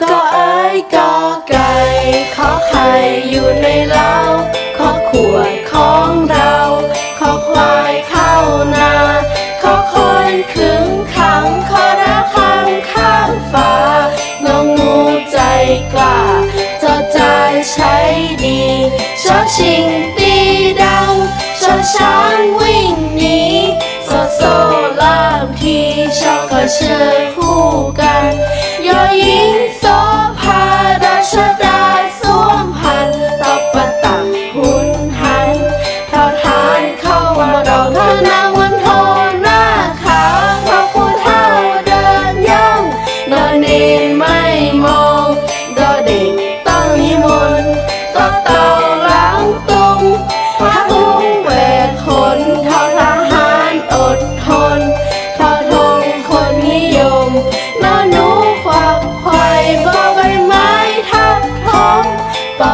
ก็เอ้ยก็ไก่ขอไข่อยู่ในเล้าขอขวดของเราขอควายเข้านาขอคอยขึงขังขอระคังข้างฟ้างองูใจกล้าจอจานใช้ดีชอชิงตีดังชอช้างวิ่งหนีโซโซลามทีชอก็เชิญาทานเข้ามาดอกเท่านางวันโทหน้าขาวพระผู้เท่าเดินย่องนอนเนนไม่มองดอเด็กต้องนิมนต์ต่อเต่าหลังตุงพระคุ้งเวทคนเท่าทหารอดทนเท่าทงคนนิยมนอนหนูควักไขว่บอใบไม้ทับท้องปลา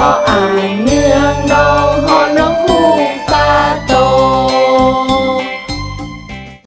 all I knew.